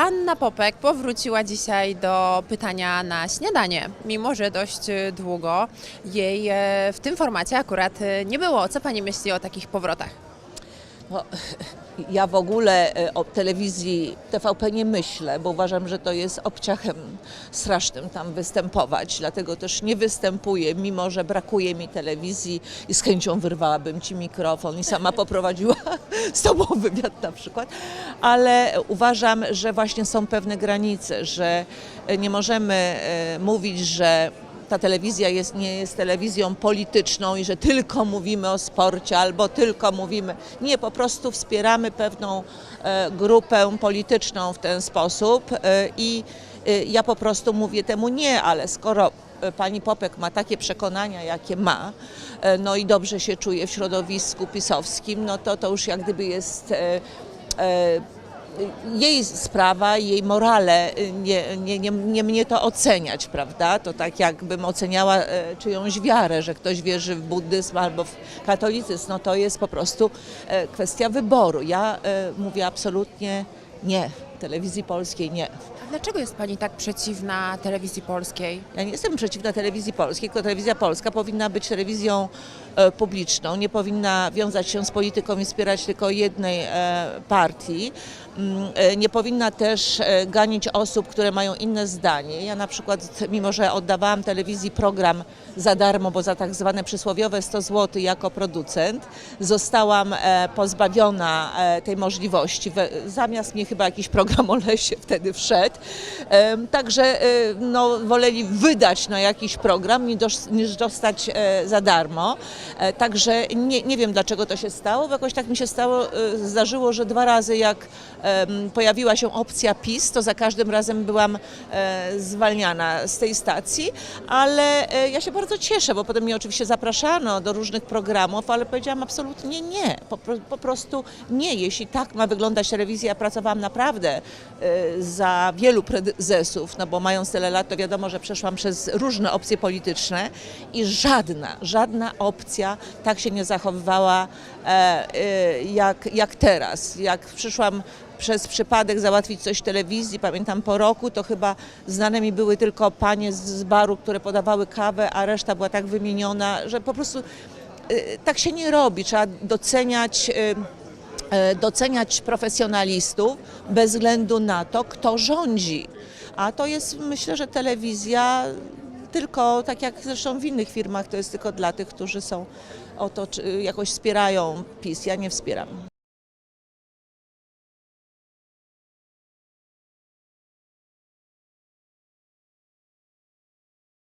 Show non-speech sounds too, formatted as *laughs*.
Anna Popek powróciła dzisiaj do pytania na śniadanie, mimo że dość e, długo jej e, w tym formacie akurat e, nie było. Co pani myśli o takich powrotach? No, *laughs* ja w ogóle e, o telewizji TVP nie myślę, bo uważam, że to jest obciachem strasznym tam występować. Dlatego też nie występuję, mimo że brakuje mi telewizji i z chęcią wyrwałabym ci mikrofon i sama poprowadziła *laughs* z tobą wywiad na przykład. Ale uważam, że właśnie są pewne granice, że nie możemy e, mówić, że ta telewizja jest, nie jest telewizją polityczną i że tylko mówimy o sporcie albo tylko mówimy. Nie, po prostu wspieramy pewną e, grupę polityczną w ten sposób e, i e, ja po prostu mówię temu nie, ale skoro pani Popek ma takie przekonania, jakie ma, no i dobrze się czuje w środowisku pisowskim, no to to już jak gdyby jest. Jej sprawa, jej morale, nie, nie, nie, nie mnie to oceniać, prawda? To tak jakbym oceniała e, czyjąś wiarę, że ktoś wierzy w buddyzm albo w katolicyzm, no to jest po prostu e, kwestia wyboru. Ja e, mówię absolutnie nie, telewizji polskiej nie. A dlaczego jest pani tak przeciwna telewizji polskiej? Ja nie jestem przeciwna telewizji polskiej, tylko telewizja polska powinna być telewizją e, publiczną, nie powinna wiązać się z polityką i wspierać tylko jednej e, partii. Mm, e, Nie powinna też e, ganić osób, które mają inne zdanie. Ja na przykład, mimo że oddawałam telewizji program za darmo, bo za tak zwane przysłowiowe 100 zł jako producent, zostałam e, pozbawiona e, tej możliwości. We- Zamiast mnie chyba jakiś program o lesie wtedy wszedł. Także e, no, woleli wydać na jakiś program niż dos- niż dostać e, za darmo. E, Także nie, nie wiem dlaczego to się stało, bo jakoś tak mi się stało, zdarzyło, że dwa razy jak pojawiła się opcja PiS, to za każdym razem byłam zwalniana z tej stacji, ale ja się bardzo cieszę, bo potem mnie oczywiście zapraszano do różnych programów, ale powiedziałam absolutnie nie, po, po prostu nie. Jeśli tak ma wyglądać telewizja, ja pracowałam naprawdę e, za wielu prezesów, no bo mając tyle lat, to wiadomo, że przeszłam przez różne opcje polityczne i żadna, żadna opcja tak się nie zachowywała e, e, jak, jak teraz. Jak przyszłam przez przypadek załatwić coś w telewizji, pamiętam po roku, to chyba znane mi były tylko panie z- baru, które podawały kawę, a reszta była tak wymieniona, że po prostu y, tak się nie robi. Trzeba doceniać, y, doceniać profesjonalistów bez względu na to, kto rządzi. A to jest, myślę, że telewizja tylko, tak jak zresztą w innych firmach, to jest tylko dla tych, którzy są o to, jakoś wspierają PiS. Ja nie wspieram.